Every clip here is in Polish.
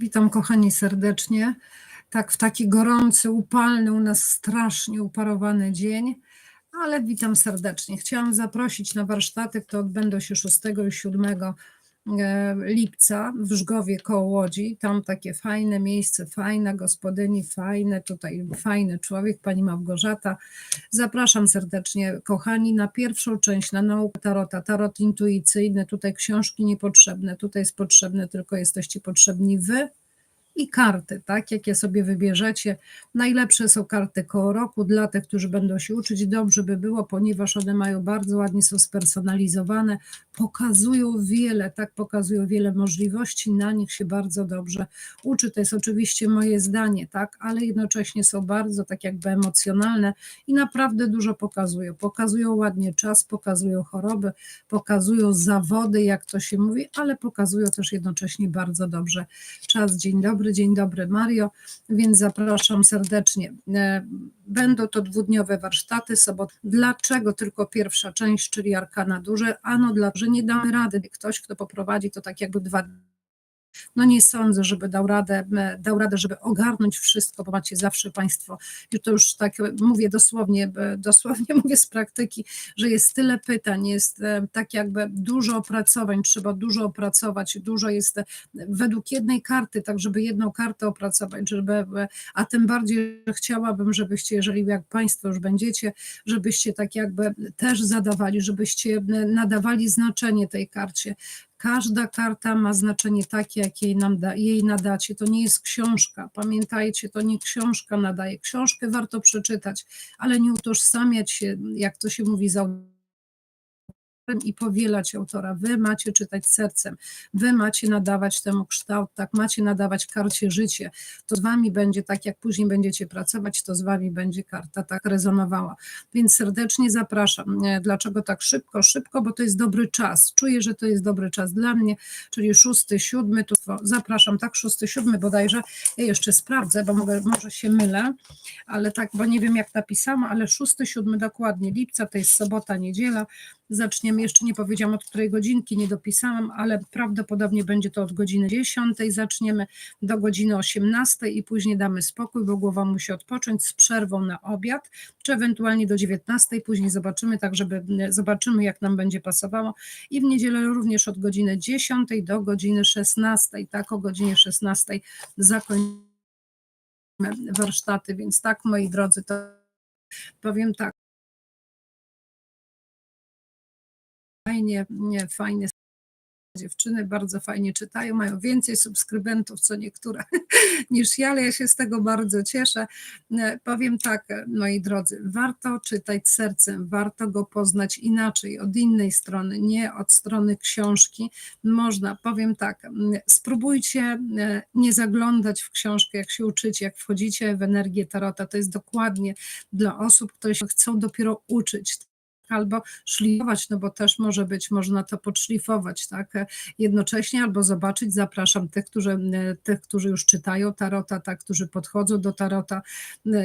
Witam kochani serdecznie. Tak w taki gorący, upalny, u nas strasznie uparowany dzień, ale witam serdecznie. Chciałam zaprosić na warsztaty, które odbędą się 6 i 7 e, lipca w Żgowie koło Łodzi. Tam takie fajne miejsce, fajna gospodyni, fajne tutaj, fajny człowiek, pani Małgorzata. Zapraszam serdecznie, kochani, na pierwszą część, na naukę tarota, tarot intuicyjny. Tutaj książki niepotrzebne, tutaj jest potrzebne, tylko jesteście potrzebni wy i karty, tak, jakie sobie wybierzecie. Najlepsze są karty koło roku dla tych, którzy będą się uczyć. Dobrze by było, ponieważ one mają bardzo ładnie, są spersonalizowane, pokazują wiele, tak, pokazują wiele możliwości, na nich się bardzo dobrze uczy. To jest oczywiście moje zdanie, tak, ale jednocześnie są bardzo tak jakby emocjonalne i naprawdę dużo pokazują. Pokazują ładnie czas, pokazują choroby, pokazują zawody, jak to się mówi, ale pokazują też jednocześnie bardzo dobrze czas. Dzień dobry, dzień dobry Mario, więc zapraszam serdecznie. E, Będą to dwudniowe warsztaty, sobot. Dlaczego tylko pierwsza część, czyli Arkana Duże? Ano, dla, że nie damy rady. Ktoś, kto poprowadzi to tak jakby dwa no nie sądzę, żeby dał radę, e, dał radę, żeby ogarnąć wszystko, bo macie zawsze Państwo, i to już tak mówię dosłownie, e, dosłownie mówię z praktyki, że jest tyle pytań, jest e, tak jakby dużo opracowań, trzeba dużo opracować, dużo jest według jednej karty, tak żeby jedną kartę opracować, żeby, a tym bardziej chciałabym, żebyście, jeżeli jak Państwo już będziecie, żebyście tak jakby też zadawali, żebyście nadawali znaczenie tej karcie, Każda karta ma znaczenie takie, jakie jej, nam da, jej nadacie. To nie jest książka. Pamiętajcie, to nie książka nadaje. Książkę warto przeczytać, ale nie utożsamiać się, jak to się mówi, z autorem i powielać autora. Wy macie czytać sercem, wy macie nadawać temu kształt, tak, macie nadawać karcie życie. To z wami będzie tak, jak później będziecie pracować, to z wami będzie karta tak rezonowała. Więc serdecznie zapraszam. Dlaczego tak szybko? Szybko, bo to jest dobry czas. Czuję, że to jest dobry czas dla mnie, czyli szósty, siódmy, tu zapraszam, tak, szósty, siódmy bodajże. Ja jeszcze sprawdzę, bo mogę, może się mylę, ale tak, bo nie wiem jak napisałam, ale szósty, siódmy dokładnie lipca, to jest sobota, niedziela, zaczniemy, jeszcze nie powiedziałam od której godzinki, nie dopisałam, ale prawdopodobnie będzie to od godziny 10, zaczniemy do godziny 18 i później damy spokój, bo głowa musi odpocząć z przerwą na obiad, czy ewentualnie do 19, później zobaczymy, tak żeby zobaczymy jak nam będzie pasowało. I w niedzielę również od godziny 10 do godziny 16, tak o godzinie 16 zakończymy warsztaty, więc tak moi drodzy, to powiem tak, fajnie, nie, fajnie dziewczyny bardzo fajnie czytają, mają więcej subskrybentów, co niektóre niż ja, ale ja się z tego bardzo cieszę. E, Powiem tak, moi drodzy, warto czytać sercem, warto go poznać inaczej, od innej strony, nie od strony książki. Można, powiem tak, spróbujcie e, nie zaglądać w książkę, jak się uczycie, jak wchodzicie w energię tarota. To jest dokładnie dla osób, które się chcą dopiero uczyć albo szlifować, no bo też może być, można to podszlifować, tak, jednocześnie, albo zobaczyć, zapraszam tych, którzy, tych, którzy już czytają tarota, tak, którzy podchodzą do tarota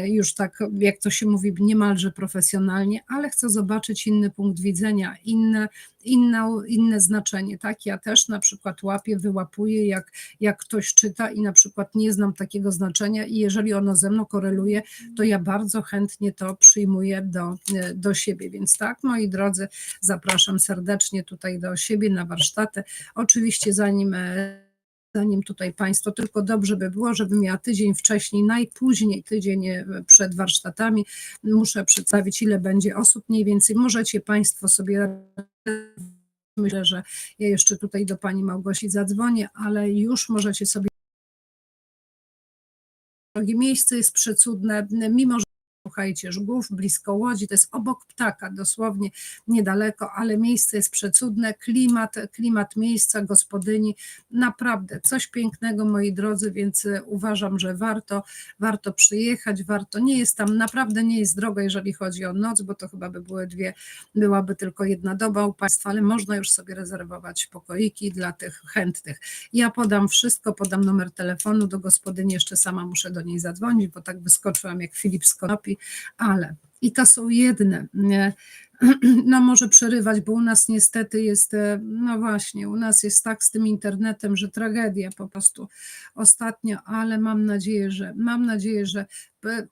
już tak, jak to się mówi, niemalże profesjonalnie, ale chcę zobaczyć inny punkt widzenia, inne, inne, inne znaczenie, tak, ja też na przykład łapię, wyłapuję, jak, jak ktoś czyta i na przykład nie znam takiego znaczenia i jeżeli ono ze mną koreluje, to ja bardzo chętnie to przyjmuję do, do siebie, więc tak, moi drodzy, zapraszam serdecznie tutaj do siebie na warsztaty. Oczywiście zanim e, zanim tutaj Państwo, tylko dobrze by było, żebym miała tydzień wcześniej, najpóźniej tydzień e, przed warsztatami, muszę przedstawić, ile będzie osób, mniej więcej możecie Państwo sobie Myślę, że ja jeszcze tutaj do Pani Małgosi zadzwonię, ale już możecie sobie. Drogie miejsce jest przecudne, mimo że Słuchajcie, Żgów, blisko Łodzi, to jest obok ptaka, dosłownie niedaleko, ale miejsce jest przecudne, klimat, klimat miejsca, gospodyni, naprawdę coś pięknego, moi drodzy, więc e, uważam, że warto, warto przyjechać, warto, nie jest tam, naprawdę nie jest drogo, jeżeli chodzi o noc, bo to chyba by były dwie, byłaby tylko jedna doba u Państwa, ale można już sobie rezerwować pokoiki dla tych chętnych. Ja podam wszystko, podam numer telefonu do gospodyni, jeszcze sama muszę do niej zadzwonić, bo tak wyskoczyłam jak Filip z Konopi, ale i to są jedne. no może przerywać, bo u nas niestety jest, e, no właśnie, u nas jest tak z tym internetem, że tragedia po prostu ostatnio, ale mam nadzieję, że mam nadzieję, że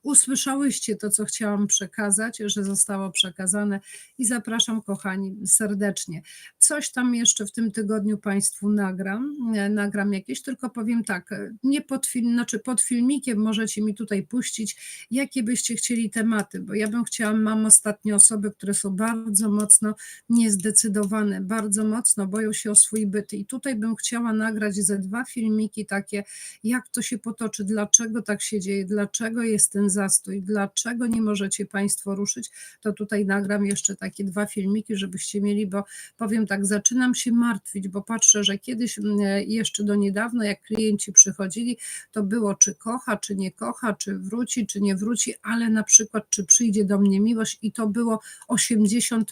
usłyszałyście to, co chciałam przekazać, że zostało przekazane i zapraszam kochani serdecznie. Coś tam jeszcze w tym tygodniu Państwu nagram, e, nagram jakieś, tylko powiem tak, e, nie pod film, znaczy pod filmikiem możecie mi tutaj puścić, jakie byście chcieli tematy, bo ja bym chciała, mam ostatnio osoby, które są bardzo mocno niezdecydowane, bardzo mocno boją się o swój byt i tutaj bym chciała nagrać ze dwa filmiki takie, jak to się potoczy, dlaczego tak się dzieje, dlaczego jest ten zastój, dlaczego nie możecie Państwo ruszyć, to tutaj nagram jeszcze takie dwa filmiki, żebyście mieli, bo powiem tak, zaczynam się martwić, bo patrzę, że kiedyś mm, jeszcze do niedawna, jak klienci przychodzili, to było czy kocha, czy nie kocha, czy wróci, czy nie wróci, ale na przykład czy przyjdzie do mnie miłość i to było 80%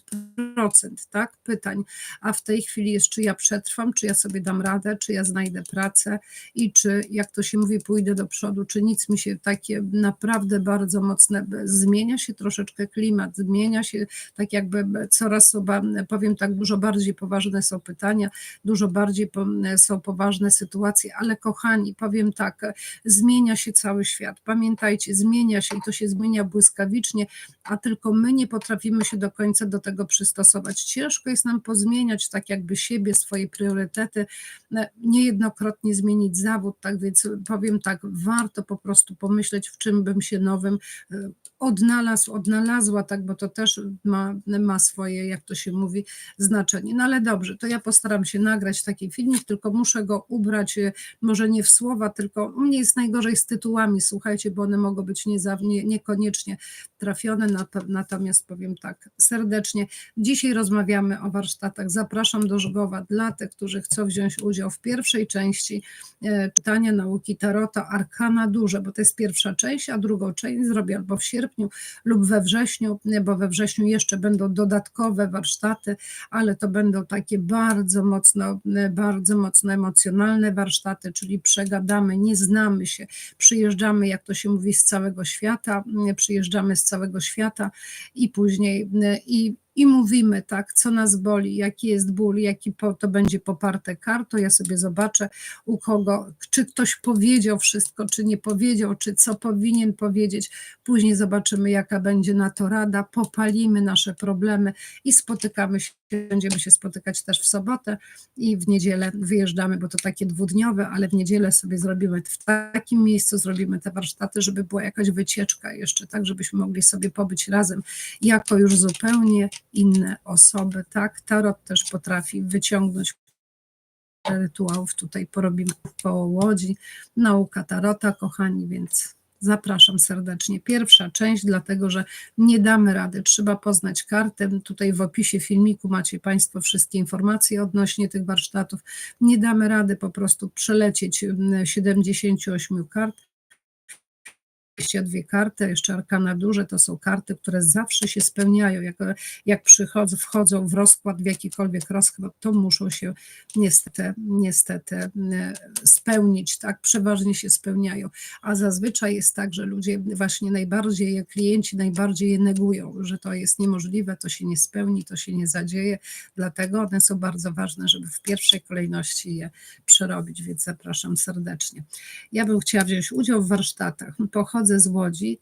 tak, pytań, a w tej chwili jest, czy ja przetrwam, czy ja sobie dam radę, czy ja znajdę pracę i czy, jak to się mówi, pójdę do przodu, czy nic mi się takie naprawdę bardzo mocne, zmienia się troszeczkę klimat, zmienia się tak jakby coraz, powiem tak, dużo bardziej poważne są pytania, dużo bardziej są poważne sytuacje, ale kochani, powiem tak, zmienia się cały świat. Pamiętajcie, zmienia się i to się zmienia błyskawicznie, a tylko my nie potrafimy się do końca do tego przystosować. Ciężko jest nam pozmieniać tak jakby siebie, swoje priorytety, niejednokrotnie zmienić zawód, tak więc powiem tak, warto po prostu pomyśleć, w czym bym się nowym e, odnalazł, odnalazła, tak, bo to też ma, ma swoje, jak to się mówi, znaczenie. No ale dobrze, to ja postaram się nagrać taki filmik, tylko muszę go ubrać, e, może nie w słowa, tylko mnie jest najgorzej z tytułami, słuchajcie, bo one mogą być nie, nie, niekoniecznie trafione, natomiast powiem tak serdecznie, dzisiaj rozmawiamy o warsztatach, zapraszam do Żugowa dla tych, którzy chcą wziąć udział w pierwszej części e, czytania nauki Tarota Arkana Duże, bo to jest pierwsza część, a drugą część zrobię albo w sierpniu lub we wrześniu, bo we wrześniu jeszcze będą dodatkowe warsztaty, ale to będą takie bardzo mocno, bardzo mocno emocjonalne warsztaty, czyli przegadamy, nie znamy się, przyjeżdżamy, jak to się mówi, z całego świata, przyjeżdżamy z całego świata i później i i mówimy tak, co nas boli, jaki jest ból, jaki po, to będzie poparte karto, ja sobie zobaczę u kogo, czy ktoś powiedział wszystko, czy nie powiedział, czy co powinien powiedzieć, później zobaczymy jaka będzie na to rada, popalimy nasze problemy i spotykamy się, będziemy się spotykać też w sobotę i w niedzielę wyjeżdżamy, bo to takie dwudniowe, ale w niedzielę sobie zrobimy w takim miejscu, zrobimy te warsztaty, żeby była jakaś wycieczka jeszcze, tak, żebyśmy mogli sobie pobyć razem jako już zupełnie inne osoby, tak? Tarot też potrafi wyciągnąć rytuałów, tutaj porobimy koło Łodzi, nauka Tarota, kochani, więc zapraszam serdecznie. Pierwsza część, dlatego że nie damy rady, trzeba poznać kartę. Tutaj w opisie filmiku macie Państwo wszystkie informacje odnośnie tych warsztatów. Nie damy rady po prostu przelecieć 78 kart 22 karty, jeszcze arkana duże, to są karty, które zawsze się spełniają. Jak, jak przychodzą, wchodzą w rozkład, w jakikolwiek rozkład, to muszą się niestety, niestety e, spełnić, tak, przeważnie się spełniają. A zazwyczaj jest tak, że ludzie właśnie najbardziej, klienci najbardziej je negują, że to jest niemożliwe, to się nie spełni, to się nie zadzieje, dlatego one są bardzo ważne, żeby w pierwszej kolejności je przerobić, więc zapraszam serdecznie. Ja bym chciała wziąć udział w warsztatach. Pochodzę pochodzę z Łodzi,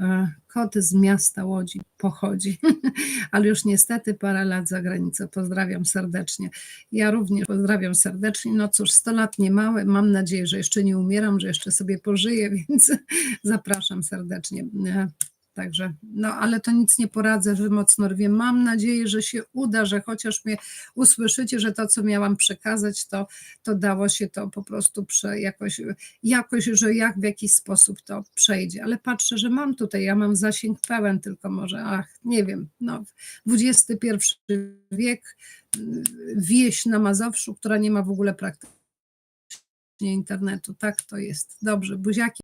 e, kot z miasta Łodzi pochodzi, ale już niestety parę lat za granicą. Pozdrawiam serdecznie. Ja również pozdrawiam serdecznie. No cóż, 100 lat nie małe. Mam nadzieję, że jeszcze nie umieram, że jeszcze sobie pożyję, więc zapraszam serdecznie. Także, no ale to nic nie poradzę, że mocno rwie. Mam nadzieję, że się uda, że chociaż mnie usłyszycie, że to, co miałam przekazać, to, to dało się to po prostu prze, jakoś, jakoś, że jak w jakiś sposób to przejdzie. Ale patrzę, że mam tutaj, ja mam zasięg pełen, tylko może, ach, nie wiem, no, XXI wiek, wieś na Mazowszu, która nie ma w ogóle praktycznie internetu. Tak to jest. Dobrze, buziaki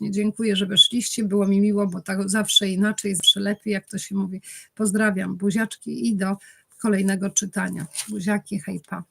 dziękuję, że weszliście, było mi miło, bo tak zawsze inaczej, zawsze lepiej, jak to się mówi. Pozdrawiam, buziaczki i do kolejnego czytania. Buziaki, hej, pa.